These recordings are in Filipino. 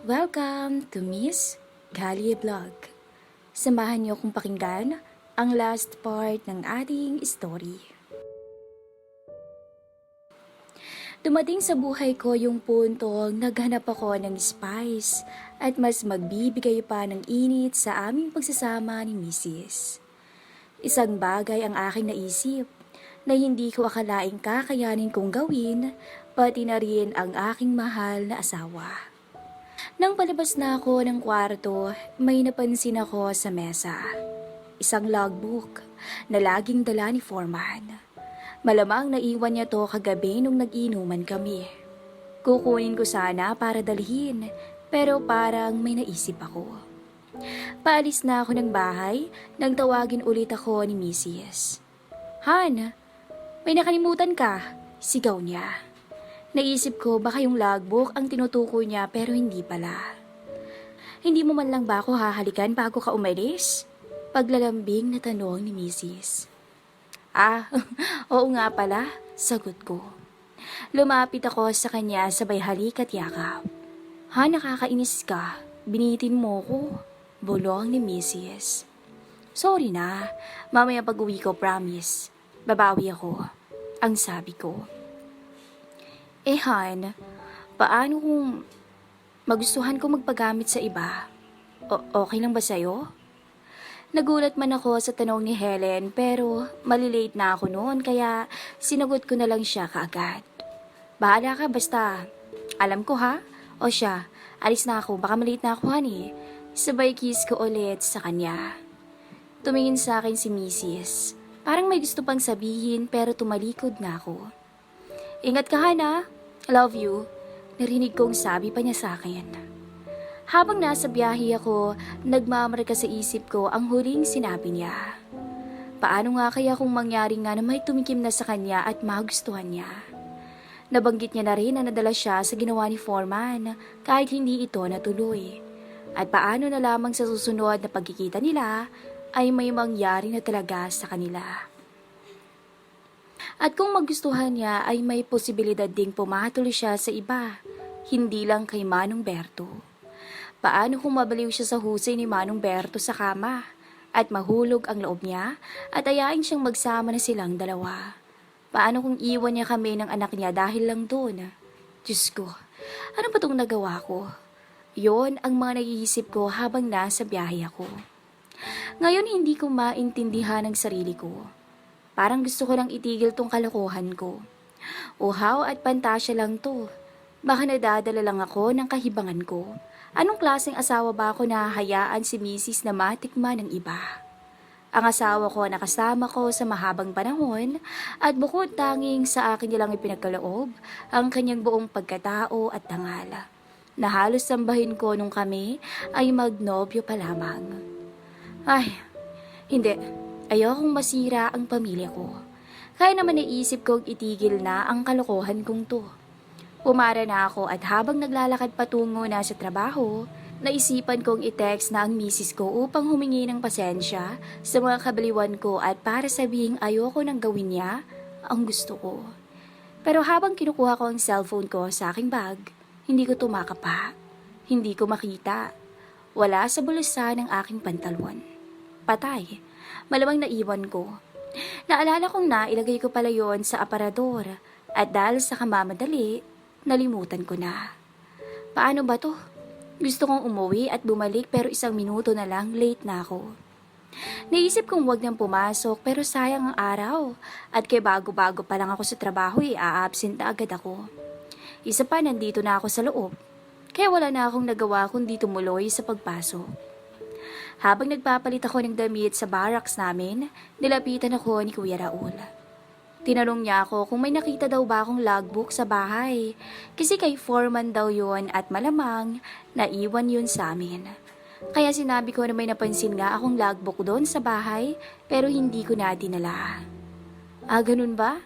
Welcome to Miss Galia Vlog. Samahan niyo kong pakinggan ang last part ng ating story. Dumating sa buhay ko yung puntong naghanap ako ng spice at mas magbibigay pa ng init sa aming pagsasama ni Mrs. Isang bagay ang aking naisip na hindi ko akalaing kakayanin kong gawin pati na rin ang aking mahal na asawa. Nang palabas na ako ng kwarto, may napansin ako sa mesa. Isang logbook na laging dala ni Foreman. Malamang naiwan niya to kagabi nung nag-inuman kami. Kukunin ko sana para dalhin, pero parang may naisip ako. Paalis na ako ng bahay nang tawagin ulit ako ni Mrs. Han, may nakalimutan ka, sigaw niya. Naisip ko baka yung logbook ang tinutukoy niya pero hindi pala. Hindi mo man lang ba ako hahalikan bago ka umalis? Paglalambing na tanong ni Mrs. Ah, oo nga pala, sagot ko. Lumapit ako sa kanya sabay halik at yakap. Ha, nakakainis ka. Binitin mo ko. Bulong ni Mrs. Sorry na. Mamaya pag uwi ko, promise. Babawi ako. Ang sabi ko. Eh, Han, paano kung magustuhan ko magpagamit sa iba? O- okay lang ba sa'yo? Nagulat man ako sa tanong ni Helen pero malilate na ako noon kaya sinagot ko na lang siya kaagad. Bahala ka basta. Alam ko ha? O siya, alis na ako baka malate na ako honey. Sabay kiss ko ulit sa kanya. Tumingin sa akin si Mrs. Parang may gusto pang sabihin pero tumalikod na ako. Ingat ka Hana. Love you. Narinig kong sabi pa niya sa akin. Habang nasa biyahe ako, nagmamarka sa isip ko ang huling sinabi niya. Paano nga kaya kung mangyari nga na may tumikim na sa kanya at magustuhan niya? Nabanggit niya na rin na nadala siya sa ginawa ni Foreman kahit hindi ito natuloy. At paano na lamang sa susunod na pagkikita nila ay may mangyari na talaga sa kanila. At kung magustuhan niya ay may posibilidad ding pumatuloy siya sa iba, hindi lang kay Manong Berto. Paano kung mabaliw siya sa husay ni Manong Berto sa kama at mahulog ang loob niya at ayain siyang magsama na silang dalawa? Paano kung iwan niya kami ng anak niya dahil lang doon? Diyos ko, ano ba itong nagawa ko? Yon ang mga naiisip ko habang nasa biyahe ako. Ngayon hindi ko maintindihan ang sarili ko. Parang gusto ko lang itigil tong kalokohan ko. Uhaw at pantasya lang to. Baka nadadala lang ako ng kahibangan ko. Anong klaseng asawa ba ako na hayaan si Mrs. na matikman ng iba? Ang asawa ko nakasama ko sa mahabang panahon at bukod tanging sa akin nilang ipinagkaloob ang kanyang buong pagkatao at tangala na halos sambahin ko nung kami ay magnobyo pa lamang. Ay, hindi. Ayokong masira ang pamilya ko. Kaya naman naisip kong itigil na ang kalokohan kong to. Pumara na ako at habang naglalakad patungo na sa trabaho, naisipan kong i-text na ang misis ko upang humingi ng pasensya sa mga kabaliwan ko at para sabihing ayoko nang gawin niya ang gusto ko. Pero habang kinukuha ko ang cellphone ko sa aking bag, hindi ko tumakapa. Hindi ko makita. Wala sa bulusan ng aking pantalon. Patay. Malamang naiwan ko. Naalala kong na ilagay ko pala yon sa aparador at dahil sa kamamadali, nalimutan ko na. Paano ba to? Gusto kong umuwi at bumalik pero isang minuto na lang late na ako. Naisip kong wag nang pumasok pero sayang ang araw at kay bago-bago pa lang ako sa trabaho eh, a-absent na agad ako. Isa pa nandito na ako sa loob kaya wala na akong nagawa kundi tumuloy sa pagpasok. Habang nagpapalit ako ng damit sa barracks namin, nilapitan ako ni Kuya Raul. Tinanong niya ako kung may nakita daw ba akong logbook sa bahay. Kasi kay foreman daw yon at malamang naiwan yun sa amin. Kaya sinabi ko na may napansin nga akong logbook doon sa bahay pero hindi ko na dinala. Ah, ganun ba?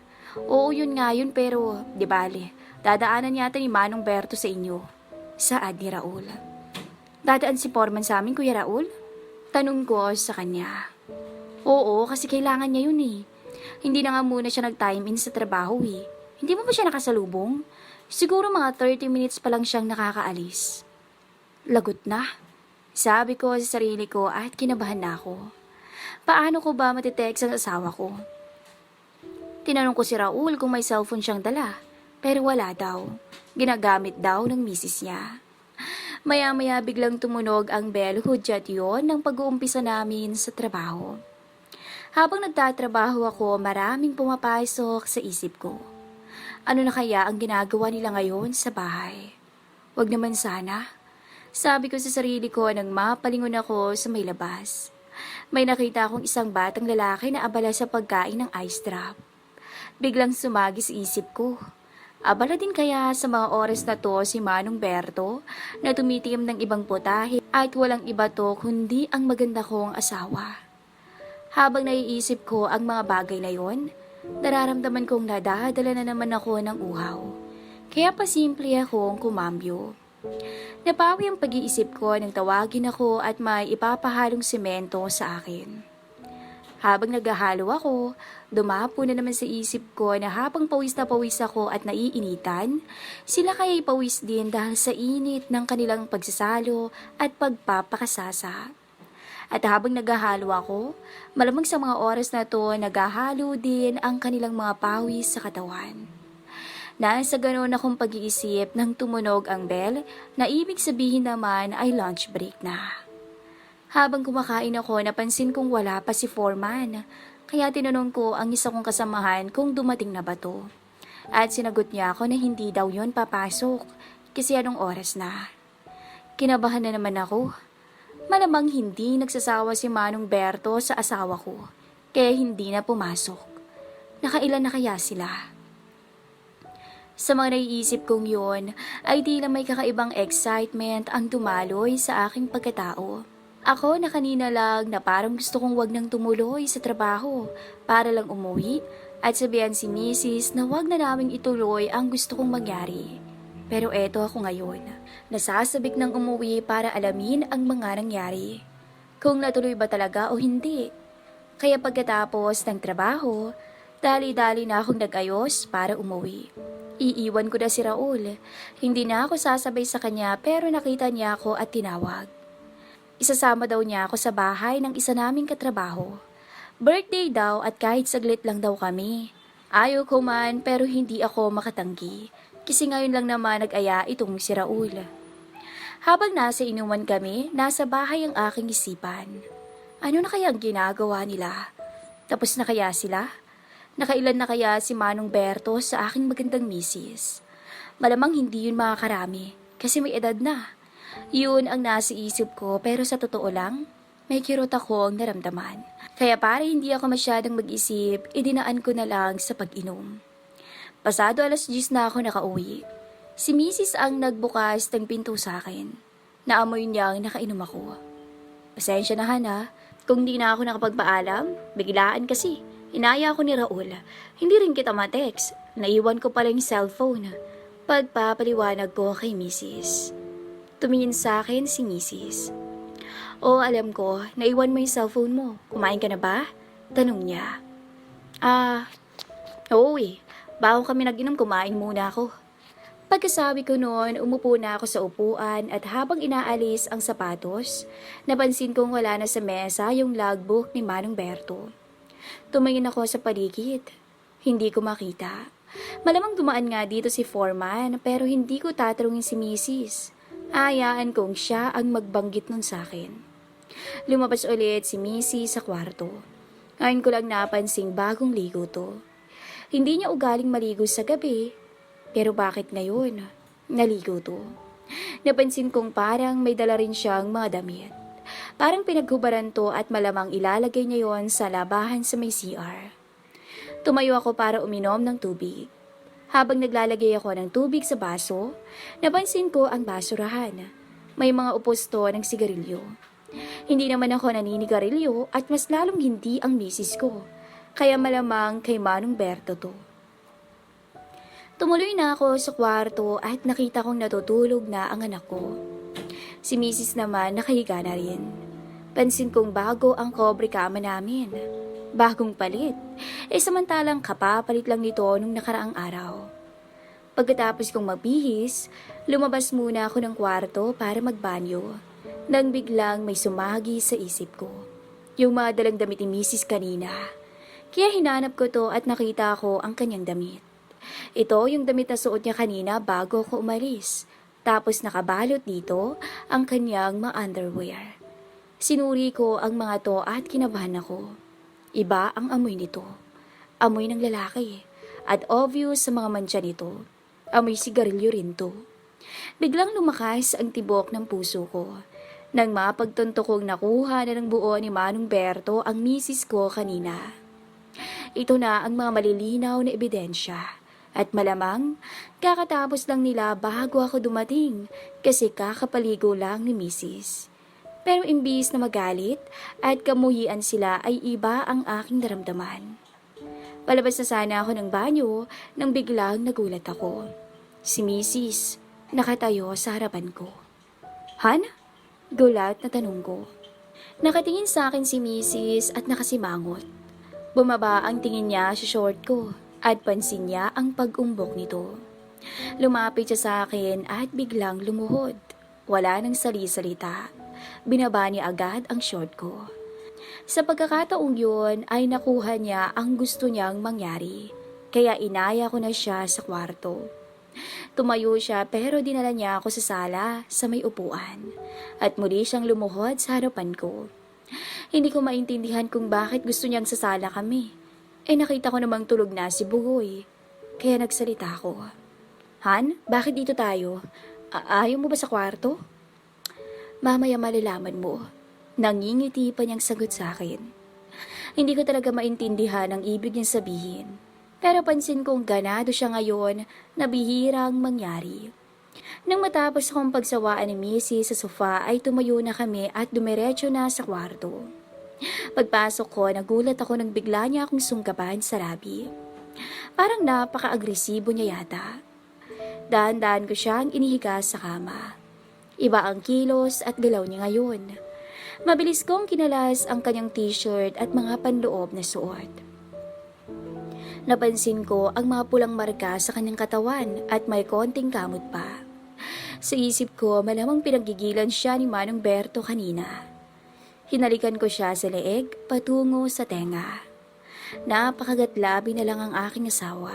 Oo, yun nga yun pero di bale. Dadaanan yata ni Manong Berto sa inyo. Saad ni Raul. Dadaan si foreman sa amin, Kuya Raul? Tanong ko sa kanya. Oo, kasi kailangan niya yun eh. Hindi na nga muna siya nag-time in sa trabaho eh. Hindi mo ba siya nakasalubong? Siguro mga 30 minutes pa lang siyang nakakaalis. Lagot na. Sabi ko sa sarili ko at kinabahan na ako. Paano ko ba matitext ang asawa ko? Tinanong ko si Raul kung may cellphone siyang dala, pero wala daw. Ginagamit daw ng misis niya. Maya-maya biglang tumunog ang bell hudyat yon ng pag-uumpisa namin sa trabaho. Habang nagtatrabaho ako, maraming pumapasok sa isip ko. Ano na kaya ang ginagawa nila ngayon sa bahay? Wag naman sana. Sabi ko sa sarili ko nang mapalingon ako sa may labas. May nakita akong isang batang lalaki na abala sa pagkain ng ice drop. Biglang sumagi sa isip ko. Abala din kaya sa mga oras na to si Manong Berto na tumitikim ng ibang putahe at walang iba to kundi ang maganda kong asawa. Habang naiisip ko ang mga bagay na yon, nararamdaman kong nadadala na naman ako ng uhaw. Kaya pasimple akong kumambyo. Napawi ang pag-iisip ko nang tawagin ako at may ipapahalong semento sa akin. Habang naghahalo ako, dumapo na naman sa isip ko na habang pawis na pawis ako at naiinitan, sila kaya'y pawis din dahil sa init ng kanilang pagsasalo at pagpapakasasa. At habang naghahalo ako, malamang sa mga oras na to, naghahalo din ang kanilang mga pawis sa katawan. Nasa ganoon akong pag-iisip nang tumunog ang bell na ibig sabihin naman ay lunch break na. Habang kumakain ako, napansin kong wala pa si Foreman. Kaya tinanong ko ang isa kong kasamahan kung dumating na ba to. At sinagot niya ako na hindi daw yon papasok kasi anong oras na. Kinabahan na naman ako. Malamang hindi nagsasawa si Manong Berto sa asawa ko, kaya hindi na pumasok. Nakailan na kaya sila? Sa mga naiisip kong yun, ay di lang may kakaibang excitement ang dumaloy sa aking pagkatao. Ako na kanina lang na parang gusto kong wag nang tumuloy sa trabaho para lang umuwi at sabihan si Mrs. na wag na naming ituloy ang gusto kong mangyari. Pero eto ako ngayon, nasasabik ng umuwi para alamin ang mga nangyari. Kung natuloy ba talaga o hindi. Kaya pagkatapos ng trabaho, dali-dali na akong nag-ayos para umuwi. Iiwan ko na si Raul. Hindi na ako sasabay sa kanya pero nakita niya ako at tinawag. Isasama daw niya ako sa bahay ng isa naming katrabaho. Birthday daw at kahit saglit lang daw kami. Ayaw ko man pero hindi ako makatanggi. Kasi ngayon lang naman nag-aya itong si Raul. Habang nasa inuman kami, nasa bahay ang aking isipan. Ano na kaya ang ginagawa nila? Tapos na kaya sila? Nakailan na kaya si Manong Berto sa aking magandang misis? Malamang hindi yun makakarami kasi may edad na. Yun ang nasa isip ko pero sa totoo lang, may kirot ako ang naramdaman. Kaya para hindi ako masyadong mag-isip, idinaan ko na lang sa pag-inom. Pasado alas 10 na ako nakauwi. Si Mrs. ang nagbukas ng pinto sa akin. Naamoy niyang nakainom ako. Pasensya na Hana, kung di na ako nakapagpaalam, biglaan kasi. Inaya ako ni Raul. Hindi rin kita matext. Naiwan ko pala yung cellphone. Pagpapaliwanag ko kay Mrs. Tumingin sa akin si Mrs. Oo, alam ko. Naiwan mo yung cellphone mo. Kumain ka na ba? Tanong niya. Ah, oo eh. Bago kami nag-inom, kumain muna ako. Pagkasabi ko noon, umupo na ako sa upuan at habang inaalis ang sapatos, napansin kong wala na sa mesa yung logbook ni Manong Berto. Tumingin ako sa paligid. Hindi ko makita. Malamang dumaan nga dito si Foreman pero hindi ko tatanungin si Mrs. Ayaan kong siya ang magbanggit nun sa akin. Lumabas ulit si Mrs. sa kwarto. Ngayon ko lang napansing bagong ligo to. Hindi niya ugaling maligo sa gabi. Pero bakit ngayon? Naligo to. Napansin kong parang may dala rin siyang mga damit. Parang pinaghubaran to at malamang ilalagay niya yon sa labahan sa may CR. Tumayo ako para uminom ng tubig. Habang naglalagay ako ng tubig sa baso, napansin ko ang basurahan. May mga upos to ng sigarilyo. Hindi naman ako naninigarilyo at mas lalong hindi ang misis ko. Kaya malamang kay Manong Berto to. Tumuloy na ako sa kwarto at nakita kong natutulog na ang anak ko. Si Mrs. naman nakahiga na rin. Pansin kong bago ang kobre kama namin. Bagong palit. Eh samantalang kapapalit lang nito nung nakaraang araw. Pagkatapos kong magbihis, lumabas muna ako ng kwarto para magbanyo. Nang biglang may sumagi sa isip ko. Yung mga dalang damit ni Mrs. kanina. Kaya hinanap ko to at nakita ko ang kanyang damit. Ito yung damit na suot niya kanina bago ako umalis. Tapos nakabalot dito ang kanyang mga underwear. Sinuri ko ang mga to at kinabahan ako. Iba ang amoy nito. Amoy ng lalaki. At obvious sa mga mantsa nito. Amoy sigarilyo rin to. Biglang lumakas ang tibok ng puso ko. Nang mapagtunto kong nakuha na ng buo ni Manong Berto ang misis ko kanina. Ito na ang mga malilinaw na ebidensya. At malamang, kakatapos lang nila bago ako dumating kasi kakapaligo lang ni misis. Pero imbis na magalit at kamuhian sila ay iba ang aking naramdaman. Palabas na sana ako ng banyo nang biglang nagulat ako. Si misis, nakatayo sa harapan ko. Han? Gulat na tanong ko. Nakatingin sa akin si misis at nakasimangot. Bumaba ang tingin niya sa short ko at pansin niya ang pag-umbok nito. Lumapit siya sa akin at biglang lumuhod. Wala nang sali-salita. Binaba niya agad ang short ko. Sa pagkakataong yun ay nakuha niya ang gusto niyang mangyari. Kaya inaya ko na siya sa kwarto. Tumayo siya pero dinala niya ako sa sala sa may upuan. At muli siyang lumuhod sa harapan ko. Hindi ko maintindihan kung bakit gusto niyang sasala kami. Eh nakita ko namang tulog na si Bugoy. Kaya nagsalita ako. Han, bakit dito tayo? A- ayaw mo ba sa kwarto? Mamaya malalaman mo. Nangingiti pa niyang sagot sa akin. Hindi ko talaga maintindihan ang ibig niyang sabihin. Pero pansin kong ganado siya ngayon na bihirang mangyari. Nang matapos akong pagsawaan ni Missy sa sofa ay tumayo na kami at dumiretso na sa kwarto. Pagpasok ko, nagulat ako nang bigla niya akong sunggaban sa labi. Parang napaka-agresibo niya yata. Dahan-dahan ko siyang inihiga sa kama. Iba ang kilos at galaw niya ngayon. Mabilis kong kinalas ang kanyang t-shirt at mga panloob na suot. Napansin ko ang mga pulang marka sa kanyang katawan at may konting kamot pa. Sa isip ko, malamang pinagigilan siya ni Manong Berto kanina. Hinalikan ko siya sa leeg patungo sa tenga. Napakagatlabi na lang ang aking asawa.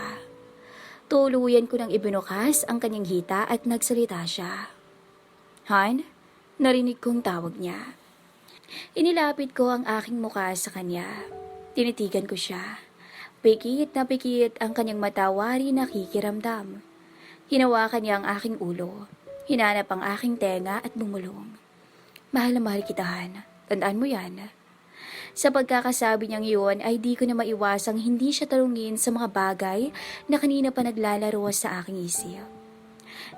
Tuluyan ko nang ibinukas ang kanyang hita at nagsalita siya. Han, narinig kong tawag niya. Inilapit ko ang aking muka sa kanya. Tinitigan ko siya. Pikit na pikit ang kanyang matawari na kikiramdam. Hinawakan niya ang aking ulo. Hinanap ang aking tenga at bumulong. Mahal na mahal kita, Han. Tandaan mo yan. Sa pagkakasabi niyang iyon ay di ko na maiwasang hindi siya talungin sa mga bagay na kanina pa naglalaro sa aking isip.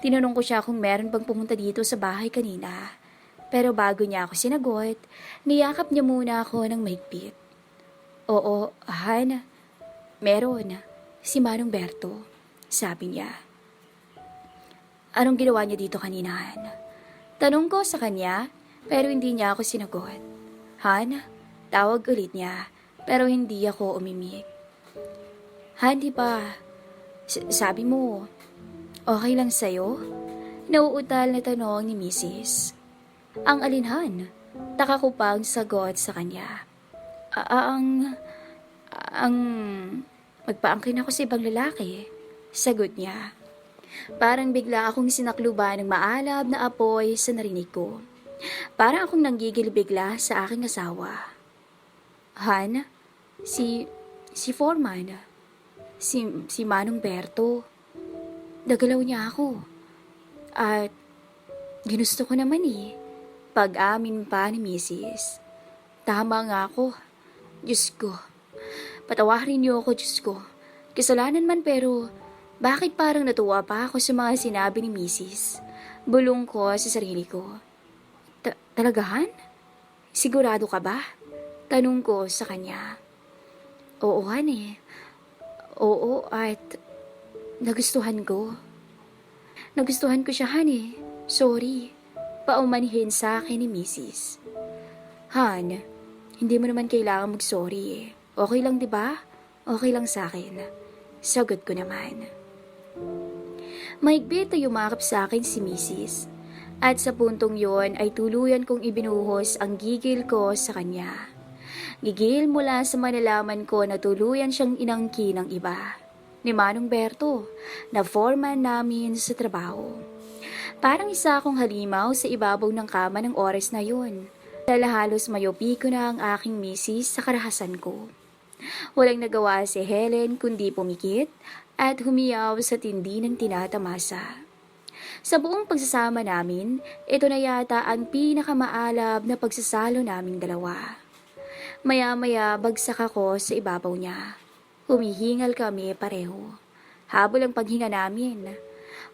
Tinanong ko siya kung meron bang pumunta dito sa bahay kanina. Pero bago niya ako sinagot, niyakap niya muna ako ng mahigpit. Oo, Han. Meron. Si Manong Berto. Sabi niya. Anong ginawa niya dito kanina, Han? Tanong ko sa kanya, pero hindi niya ako sinagot. Han, tawag ulit niya, pero hindi ako umimik. Han, di ba? S- sabi mo, okay lang sa'yo? Nauutal na tanong ni Mrs. Ang alinhan, taka ko pang sagot sa kanya. "A- ang, ang, magpaangkin ako sa ibang lalaki. Sagot niya. Parang bigla akong sinakluban ng maalab na apoy sa narinig ko. Parang akong nanggigil bigla sa aking asawa. Han, si, si Foreman, si, si Manong Berto, nagalaw niya ako. At ginusto ko naman eh. Pag-amin pa ni Mrs. Tama nga ako. Diyos ko. Patawarin niyo ako, Diyos ko. Kasalanan man pero bakit parang natuwa pa ako sa mga sinabi ni Mrs. Bulong ko sa sarili ko. Ta- talagahan? Sigurado ka ba? Tanong ko sa kanya. Oo, Han eh. Oo, at nagustuhan ko. Nagustuhan ko siya, Han. Sorry. Paumanihin sa akin ni Mrs. Han, hindi mo naman kailangan mag-sorry eh. Okay lang, di ba? Okay lang sa akin. Sagot ko naman. Mahigpit na yumakap sa akin si Mrs. At sa puntong yon ay tuluyan kong ibinuhos ang gigil ko sa kanya. Gigil mula sa manalaman ko na tuluyan siyang inangki ng iba. Ni Manong Berto, na foreman namin sa trabaho. Parang isa akong halimaw sa ibabaw ng kama ng oras na yun. Dahil halos mayopi ko na ang aking misis sa karahasan ko. Walang nagawa si Helen kundi pumikit at humiyaw sa tindi ng tinatamasa. Sa buong pagsasama namin, ito na yata ang pinakamaalab na pagsasalo naming dalawa. Maya-maya bagsak ako sa ibabaw niya. Humihingal kami pareho. Habol ang paghinga namin.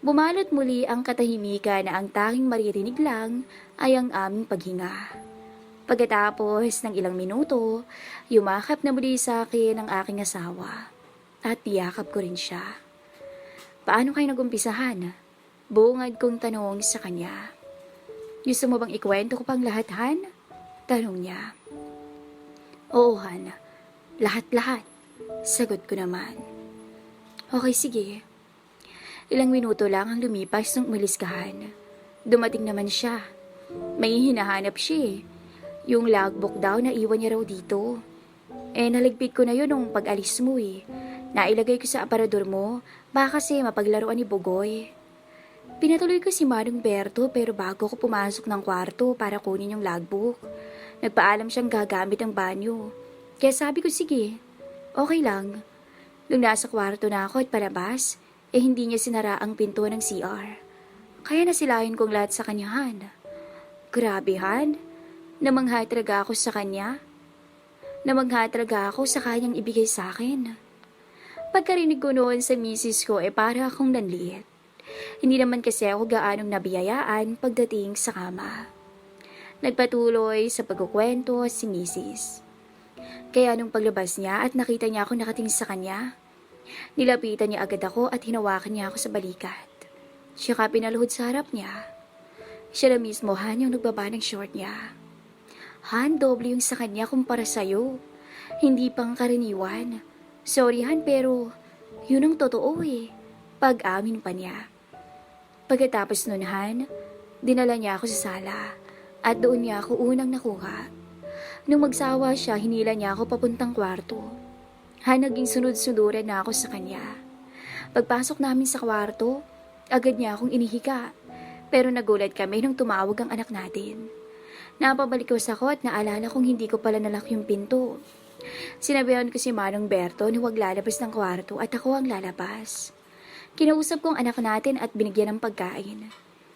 Bumalot muli ang katahimikan na ang tanging maririnig lang ay ang aming paghinga. Pagkatapos ng ilang minuto, yumakap na muli sa akin ang aking asawa. At tiyakap ko rin siya. Paano kayo nagumpisahan? Bungad kong tanong sa kanya. Gusto mo bang ikwento ko pang lahat, Han? Tanong niya. Oo, Han. Lahat-lahat. Sagot ko naman. Okay, sige. Ilang minuto lang ang lumipas nung umalis ka. Dumating naman siya. May hinahanap siya eh. Yung logbook daw na iwan niya raw dito. Eh, naligpit ko na yun nung pag-alis mo eh. Nailagay ko sa aparador mo, baka kasi mapaglaruan ni Bugoy. Pinatuloy ko si Manong Berto pero bago ko pumasok ng kwarto para kunin yung logbook, nagpaalam siyang gagamit ng banyo. Kaya sabi ko sige, okay lang. Nung nasa kwarto na ako at palabas, eh hindi niya sinara ang pinto ng CR. Kaya nasilayan kong lahat sa kanyahan. Grabe, Han. Namangha talaga ako sa kanya. Namangha talaga ako sa kanyang ibigay sa akin. Pagkarinig ko noon sa misis ko, eh para akong nanliit. Hindi naman kasi ako gaanong nabiyayaan pagdating sa kama. Nagpatuloy sa pagkukwento si misis. Kaya nung paglabas niya at nakita niya ako nakatingin sa kanya, nilapitan niya agad ako at hinawakan niya ako sa balikat. Siya ka pinaluhod sa harap niya. Siya na mismo, Han, yung nagbaba ng short niya. Han, doble yung sa kanya kumpara sa'yo. Hindi pang karaniwan. Sorry, Han, pero yun ang totoo eh. Pag-amin pa niya. Pagkatapos nun, Han, dinala niya ako sa sala at doon niya ako unang nakuha. Nung magsawa siya, hinila niya ako papuntang kwarto. Han, naging sunod-sunuran na ako sa kanya. Pagpasok namin sa kwarto, agad niya akong inihiga. Pero nagulat kami nung tumawag ang anak natin. Napabalikos ako at naalala kong hindi ko pala nalak yung pinto. Sinabihan ko si Manong Berto na huwag lalabas ng kwarto at ako ang lalabas. Kinausap ko ang anak natin at binigyan ng pagkain.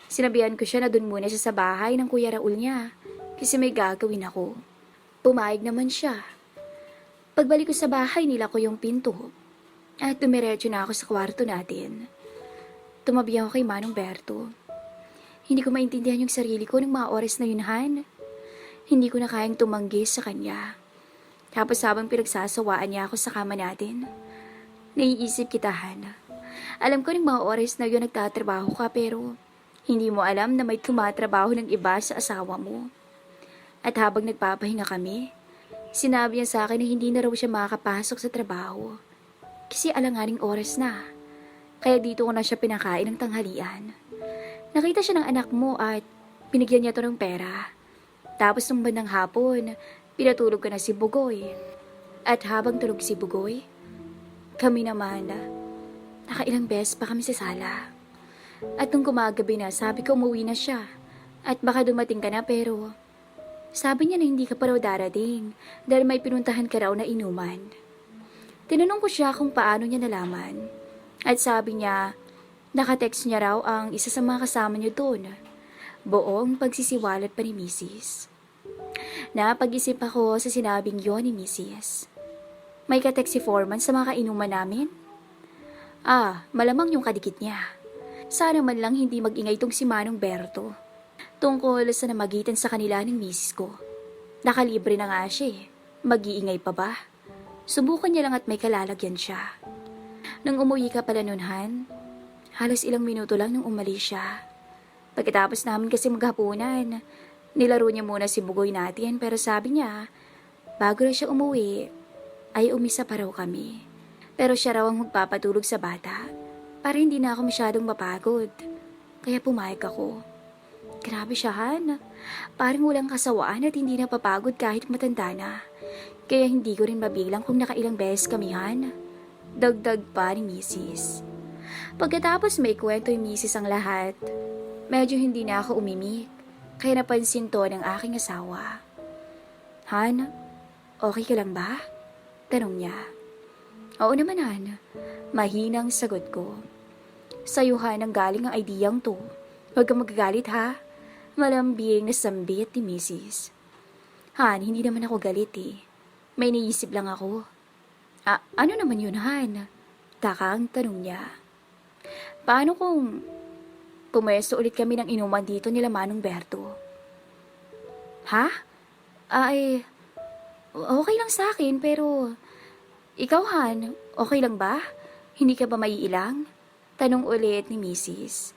Sinabihan ko siya na dun muna siya sa bahay ng Kuya Raul niya kasi may gagawin ako. Pumayag naman siya. Pagbalik ko sa bahay, nila ko yung pinto. At dumiretso na ako sa kwarto natin. Tumabi ako kay Manong Berto. Hindi ko maintindihan yung sarili ko ng mga oras na yun, Han. Hindi ko na kayang tumanggi sa kanya. Tapos habang pinagsasawaan niya ako sa kama natin, naiisip kita, Han. Alam ko ng mga oras na yun nagtatrabaho ka pero hindi mo alam na may tumatrabaho ng iba sa asawa mo. At habang nagpapahinga kami, sinabi niya sa akin na hindi na raw siya makakapasok sa trabaho. Kasi alanganing oras na. Kaya dito ko na siya pinakain ng tanghalian. Nakita siya ng anak mo at binigyan niya to ng pera. Tapos nung bandang hapon, pinatulog ko na si Bugoy. At habang tulog si Bugoy, kami naman, nakailang beses pa kami sa sala. At nung gumagabi na, sabi ko umuwi na siya. At baka dumating ka na pero sabi niya na hindi ka pa raw darating dahil may pinuntahan ka raw na inuman. Tinanong ko siya kung paano niya nalaman. At sabi niya, nakatext niya raw ang isa sa mga kasama niyo doon. Buong pagsisiwalat pa ni Mrs. Napag-isip ako sa sinabing yon ni Mrs. May katext si Foreman sa mga kainuman namin? Ah, malamang yung kadikit niya. Sana man lang hindi mag-ingay tong si Manong Berto. Tungkol sa namagitan sa kanila ng misis ko. Nakalibre na nga siya eh. Mag-iingay pa ba? Subukan niya lang at may kalalagyan siya. Nang umuwi ka pala nun, Han, halos ilang minuto lang nung umalis siya. Pagkatapos namin kasi maghapunan, nilaro niya muna si Bugoy natin pero sabi niya, bago na siya umuwi, ay umisa pa raw kami. Pero siya raw ang magpapatulog sa bata. para hindi na ako masyadong mapagod. Kaya pumayag ako. Grabe siya, Han. Parang walang kasawaan at hindi napapagod kahit matanda na. Kaya hindi ko rin mabilang kung nakailang beses kami, Han. Dagdag pa ni Mrs. Pagkatapos may kwento yung Mrs. ang lahat, medyo hindi na ako umimik. Kaya napansin to ng aking asawa. Han, okay ka lang ba? Tanong niya. Oo naman, Han. Mahinang sagot ko. Sa'yo, Han, ang galing ang ideyang to. Huwag kang magagalit, ha? Malambing na sambit ni Mrs. Han, hindi naman ako galit eh. May naisip lang ako. Ah, ano naman yun, Han? Takang tanong niya. Paano kung pumesto ulit kami ng inuman dito nila Manong Berto? Ha? Ay, okay lang sa akin pero ikaw, Han, okay lang ba? Hindi ka ba maiilang? Tanong ulit ni Mrs.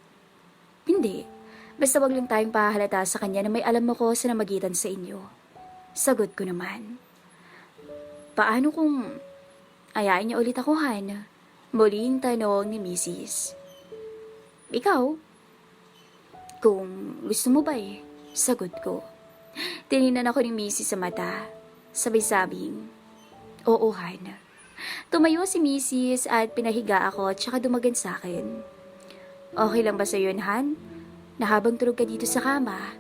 Hindi. Basta wag lang tayong pahalata sa kanya na may alam ako sa namagitan sa inyo. Sagot ko naman. Paano kung ayain niya ulit ako, Han? Muling tanong ni Mrs. Ikaw? Kung gusto mo ba eh, sagot ko. Tininan ako ni Mrs. sa mata. Sabay-sabing, Oo, Han. Tumayo si Mrs. at pinahiga ako at saka dumagan sa akin. Okay lang ba sa yun, Han? Na habang tulog ka dito sa kama,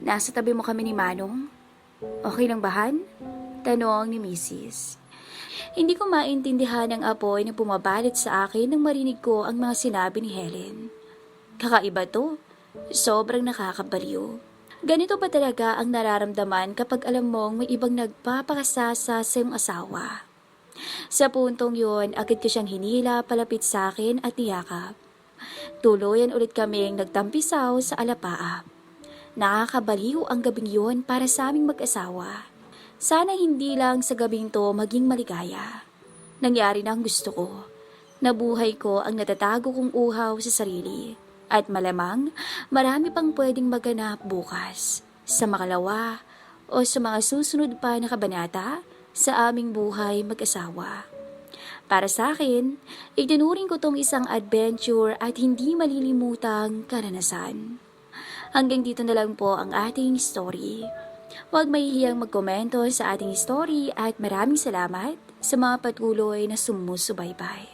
nasa tabi mo kami ni Manong? Okay lang ba, Han? Tanong ni Mrs. Hindi ko maintindihan ang apoy na pumabalit sa akin nang marinig ko ang mga sinabi ni Helen. Kakaiba to. Sobrang nakakabaliw. Ganito ba talaga ang nararamdaman kapag alam mong may ibang nagpapakasasa sa iyong asawa? Sa puntong yun, agad ko siyang hinila palapit sa akin at niyakap. Tuluyan ulit kaming nagtampisaw sa alapaap. Nakakabaliw ang gabing yun para sa aming mag-asawa. Sana hindi lang sa gabing to maging maligaya. Nangyari na ang gusto ko. Nabuhay ko ang natatago kong uhaw sa sarili. At malamang, marami pang pwedeng maganap bukas. Sa makalawa o sa mga susunod pa na kabanata sa aming buhay mag-asawa. Para sa akin, itinuring ko tong isang adventure at hindi malilimutang karanasan. Hanggang dito na lang po ang ating story. Huwag mahihiyang magkomento sa ating story at maraming salamat sa mga patuloy na sumusubaybay.